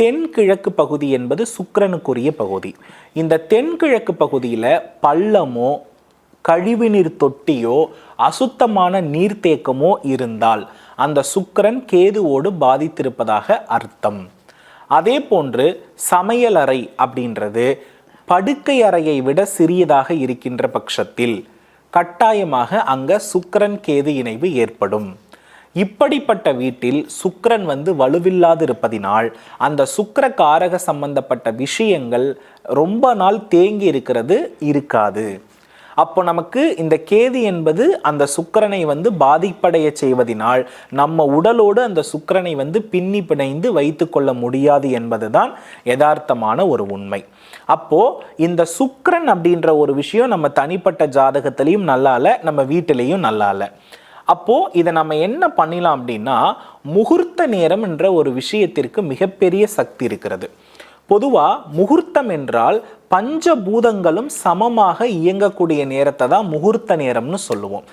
தென்கிழக்கு பகுதி என்பது சுக்கிரனுக்குரிய பகுதி. இந்த தென்கிழக்கு பகுதியில் பள்ளமோ கழிவுநீர் தொட்டியோ அசுத்தமான நீர்த்தேக்கமோ இருந்தால் அந்த சுக்கரன் கேதுவோடு பாதித்திருப்பதாக அர்த்தம். அதே போன்று சமையலறை அப்படின்றது படுக்கை அறையை விட சிறியதாக இருக்கின்ற பட்சத்தில் கட்டாயமாக அங்க சுக்கரன் கேது இணைவு ஏற்படும். இப்படிப்பட்ட வீட்டில் சுக்கரன் வந்து வலுவில்லாது இருப்பதினால் அந்த சுக்கர காரக சம்பந்தப்பட்ட விஷயங்கள் ரொம்ப நாள் தேங்கி இருக்கிறது இருக்காது. அப்போ நமக்கு இந்த கேதி என்பது அந்த சுக்கரனை வந்து பாதிப்படைய செய்வதினால் நம்ம உடலோடு அந்த சுக்கரனை வந்து பின்னி பிணைந்து வைத்துக்கொள்ள முடியாது என்பதுதான் யதார்த்தமான ஒரு உண்மை. அப்போ இந்த சுக்கரன் அப்படின்ற ஒரு விஷயம் நம்ம தனிப்பட்ட ஜாதகத்திலையும் நல்லா இல்லை நம்ம வீட்டிலையும் நல்லா இல்லை அப்போ இதை நம்ம என்ன பண்ணலாம் அப்படின்னா முகூர்த்த நேரம் என்ற ஒரு விஷயத்திற்கு மிகப்பெரிய சக்தி இருக்கிறது. பொதுவா முகூர்த்தம் என்றால் பஞ்சபூதங்களும் சமமாக இயங்கக்கூடிய நேரத்தை தான் முகூர்த்த நேரம்னு சொல்லுவோம்.